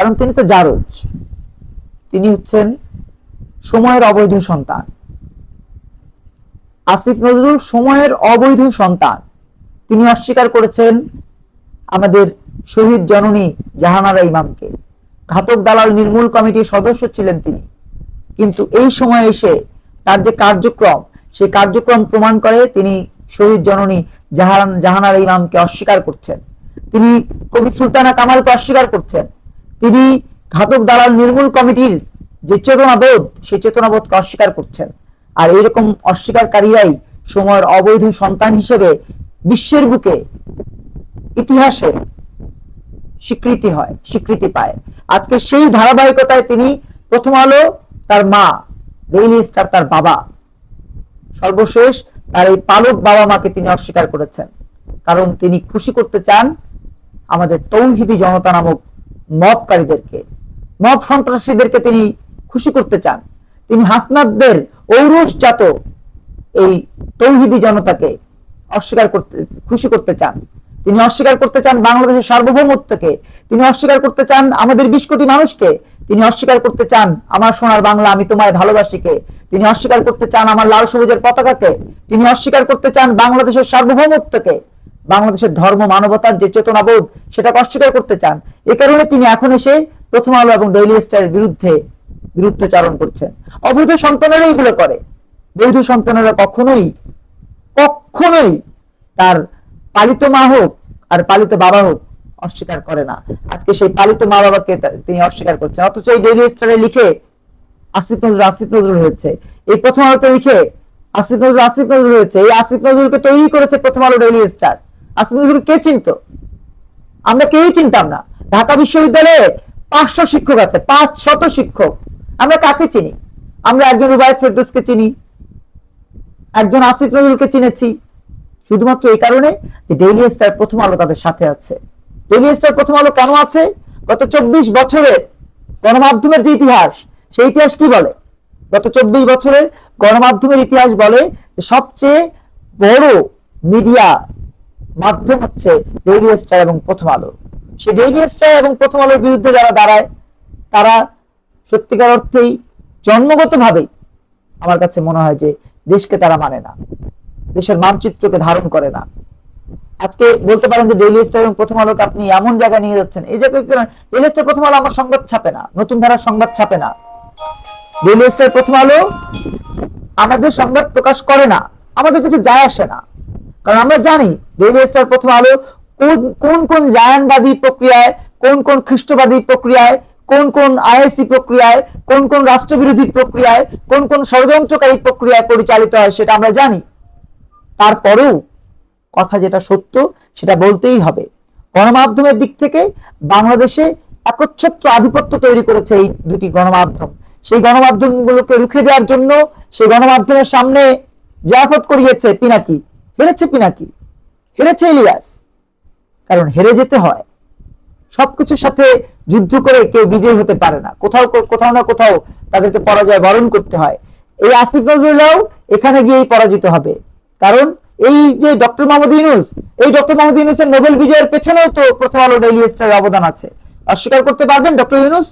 কারণ তিনি তো জারজ। তিনি হচ্ছেন সময়ের অবৈধ সন্তান। আসিফ নজরুল সময়ের অবৈধ সন্তান। তিনি অস্বীকার করেছেন আমাদের শহীদ জননী জাহানারা ইমামকে। ঘাতক দালাল নির্মূল কমিটির সদস্য ছিলেন তিনি। কিন্তু এই সময় এসে তার যে কার্যক্রম, সেই কার্যক্রম প্রমাণ করে তিনি শহীদ জননী জাহান, জাহানারা ইমামকে অস্বীকার করছেন। তিনি কবি সুলতানা কামালকে অস্বীকার করছেন। তিনি ঘাতক দালাল নির্মূল কমিটির যে চেতনাবোধ, সেই চেতনাবোধকে অস্বীকার করছেন। আর এইরকম অস্বীকারীরাই সময়ের অবৈধ সন্তান হিসেবে বিশ্বের বুকে ইতিহাসে স্বীকৃতি হয়, স্বীকৃতি পায়। আজকে সেই ধারাবাহিকতায় তিনি প্রথম আলো, তার মা, ডেইলি স্টার তার বাবা, সর্বশেষ তার এই পালক বাবা মাকে তিনি অস্বীকার করেছেন। কারণ তিনি খুশি করতে চান আমাদের তৌহিদি জনতা নামক মবকারীদেরকে, মব সন্ত্রাসীদেরকে তিনি খুশি করতে চান। তিনি হাসনাদদের ঔরসজাত এই তৌহিদি জনতাকে অস্বীকার করতে, খুশি করতে চান। তিনি অস্বীকার করতে চান বাংলাদেশের সার্বভৌমত্বকে, তিনি অস্বীকার করতে চান আমাদের বিশ কোটি মানুষকে, তিনি অস্বীকার করতে চান আমার সোনার বাংলা আমি তোমায় ভালোবাসিকে, তিনি অস্বীকার করতে চান আমার লাল সবুজের পতাকাকে, তিনি অস্বীকার করতে চান বাংলাদেশের সার্বভৌমত্বকে। বাংলাদেশের ধর্ম, মানবতার যে চেতনাবোধ সেটাকে অস্বীকার করতে চান, এ কারণে তিনি এখন এসে প্রথম আলো এবং ডেইলি স্টারের বিরুদ্ধে বিরুদ্ধচারণ করছেন। অবৈধ সন্তানেরা এগুলো করে। বৈধ সন্তানেরা কখনোই কখনোই তার পালিত মা হোক আর পালিত বাবা হোক অস্বীকার করে না। আজকে সেই পালিত মা বাবাকে তিনি অস্বীকার করছেন। অথচ এই ডেইলি স্টারে লিখে আসিফ নজরুল আসিফ নজরুল হয়েছে। এই প্রথম আলোতে লিখে আসিফ নজরুল আসিফ নজরুল হয়েছে। এই আসিফ নজরুলকে তৈরি করেছে প্রথম আলো ডেইলি স্টার। আসিফ নজরুল কে চিনত? আমরা কেউই চিনতাম না। ঢাকা বিশ্ববিদ্যালয়ে পাঁচশো শিক্ষক আছে, পাঁচ শত শিক্ষক। আমরা কাকে চিনি? আমরা একজন রুবায়ত ফেরদৌসকে চিনি, একজন আসিফ নজরুলকে চিনেছি। শুধুমাত্র এই কারণে যে ডেইলি স্টার প্রথম আলো তাদের সাথে আছে। ডেইলি স্টার প্রথম আলো কেন আছে? গত চব্বিশ বছরের গণমাধ্যমের যে ইতিহাস, সেই ইতিহাস কি বলে? গত চব্বিশ বছরের গণমাধ্যমের ইতিহাস বলে সবচেয়ে বড় মিডিয়া মাধ্যম হচ্ছে ডেইলি স্টার এবং প্রথম আলো। সেই ডেইলি স্টার এবং প্রথম আলোর বিরুদ্ধে যারা দাঁড়ায়, তারা সত্যিকার অর্থেই জন্মগতভাবেই আমার কাছে মনে হয় যে দেশকে তারা মানে না। দেশের মানচিত্রকে ধারণ করে না। আজকে বলতে পারেন যে ডেইলি স্টার এবং প্রথম আলোকে আপনি এমন জায়গায় নিয়ে যাচ্ছেন, এই জায়গায় ডেইলি স্টার প্রথম আলো আমার সংবাদ ছাপে না, নতুন ধারার সংবাদ ছাপে না। ডেইলি স্টার প্রথম আলো আমাদের সংবাদ প্রকাশ করে না, আমাদের কিছু যায় আসে না। কারণ আমরা জানি ডেইলি স্টার প্রথম আলো কোন কোন কোন জায়ানবাদী প্রক্রিয়ায়, কোন কোন খ্রিস্টবাদী প্রক্রিয়ায়, কোন কোন আইএসসি প্রক্রিয়ায়, কোন কোন রাষ্ট্রবিরোধী প্রক্রিয়ায়, কোন কোন ষড়যন্ত্রকারী প্রক্রিয়ায় পরিচালিত হয় সেটা আমরা জানি। তারপরেও কথা যেটা সত্য সেটা বলতেই হবে। গণমাধ্যমের দিক থেকে বাংলাদেশে একচ্ছত্র আধিপত্য তৈরি করেছে এই দুটি গণমাধ্যম। সেই গণমাধ্যমগুলোকে রুখে দেওয়ার জন্য সেই গণমাধ্যমের সামনে জিয়াফত করিয়েছে পিনাকি। হেরেছে পিনাকি, হেরেছে ইলিয়াস। কারণ হেরে যেতে হয়। সবকিছুর সাথে যুদ্ধ করে কেউ বিজয়ী হতে পারে না। কোথাও কোথাও না কোথাও তাদেরকে পরাজয় বরণ করতে হয়। এই আসিফ নজরুল্লাহ এখানে গিয়েই পরাজিত হবে। কারণ এই যে ডক্টর মোহাম্মদ ইউনুস, এই ডক্টর মোহাম্মদ ইউনুসের নোবেল বিজয়ের পেছনেও তো প্রথম আলো ডেইলি অবদান আছে। অস্বীকার করতে পারবেন ডক্টর ইউনুস?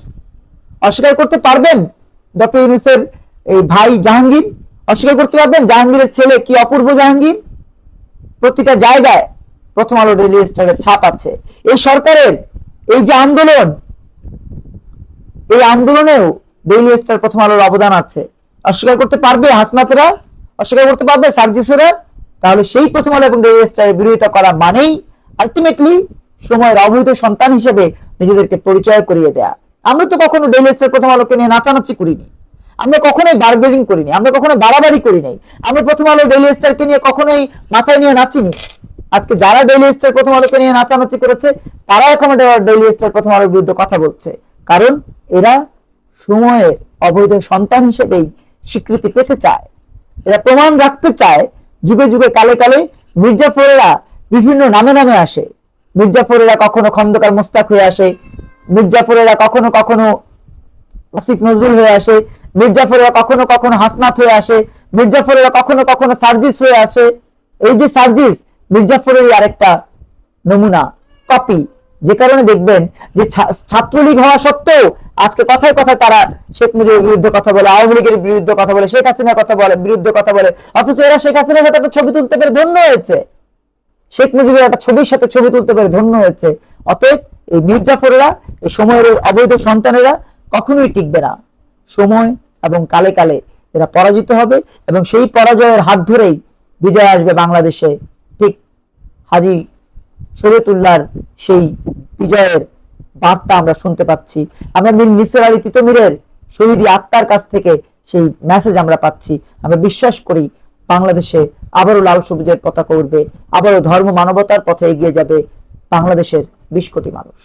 অস্বীকার করতে পারবেন ডক্টর ইউনুসের এই ভাই জাহাঙ্গীর? অস্বীকার করতে পারবেন জাহাঙ্গীরের ছেলে কি অপূর্ব জাহাঙ্গীর? প্রতিটা জায়গায় প্রথম আলো ডেইলি স্টারের ছাপ আছে। এই সরকারের এই যে আন্দোলন, এই আন্দোলনেও ডেইলি স্টার প্রথম আলোর অবদান আছে। অস্বীকার করতে পারবে হাসনাতেরা, অস্বীকার করতে পারবে সার্জিসেরা, তাহলে সেই প্রথম আলো এবং ডেইলি স্টারের বিরোধিতা করা মানেই আলটিমেটলি সময়ের অবৈধ সন্তান হিসেবে নিজেদেরকে পরিচয় করিয়ে দেয়া। আমরা তো কখনো ডেইলি স্টার প্রথম আলোকে নিয়ে নাচানাচি করিনি। আমরা কখনোই বার্গেনিং করিনি, আমরা কখনো বাড়াবাড়ি করি নাই আমরা প্রথম আলো ডেইলি স্টারকে নিয়ে কখনোই মাথায় নিয়ে নাচিনি। আজকে যারা ডেইলি স্টার প্রথম আলোকে নিয়ে নাচানাচি করেছে তারা এখন ডেইলি স্টার প্রথম আলোর বিরুদ্ধে কথা বলছে। কারণ এরা সময়ের অবৈধ সন্তান হিসেবেই স্বীকৃতি পেতে চায়। এরা প্রমাণ রাখতে চায়, যুগে যুগে কালে কালে মির্জাফরেরা বিভিন্ন নামে নামে আসে। মির্জাফরেরা কখনো খন্দকার মোস্তাক হয়ে আসে, মির্জাফরেরা কখনো কখনো আসিফ নজরুল হয়ে আসে। মির্জাফরেরা কখনো কখনো হাসনাত হয়ে আসে, মির্জাফরেরা কখনো কখনো সার্জিস হয়ে আসে। এই যে সার্জিস, মির্জাফরেরই আরেকটা নমুনা কপি যে কারণে দেখবেন যে ছাত্রলীগ হওয়া সত্ত্বেও আজকে কথায় কথায় তারা শেখ মুজিবের বিরুদ্ধে কথা বলে, আওয়ামী লীগের বিরুদ্ধে কথা বলে, শেখ হাসিনার কথা বলে, বিরুদ্ধে কথা বলে, অথচ এরা শেখ হাসিনার সাথে একটা ছবি তুলতে পেরে ধন্য হয়েছে। শেখ মুজিবের একটা ছবির সাথে ছবি তুলতে পেরে ধন্য হয়েছে। অতএব এই মির্জাফরেরা, এই সময়ের অবৈধ সন্তানেরা কখনোই টিকবে না। সময় এবং কালে কালে এরা পরাজিত হবে এবং সেই পরাজয়ের হাত ধরেই বিজয় আসবে বাংলাদেশে। ঠিক হাজি শরীয়তুল্লাহর সেই বিজয়ের বার্তা আমরা শুনতে পাচ্ছি। আমরা মীর নিসার আলী তিতমিরের শহীদি আত্মার কাছ থেকে সেই মেসেজ আমরা পাচ্ছি। আমরা বিশ্বাস করি বাংলাদেশে আবারও লাল সবুজের পতাকা উঠবে আবারও ধর্ম মানবতার পথে এগিয়ে যাবে বাংলাদেশের বিশ কোটি মানুষ।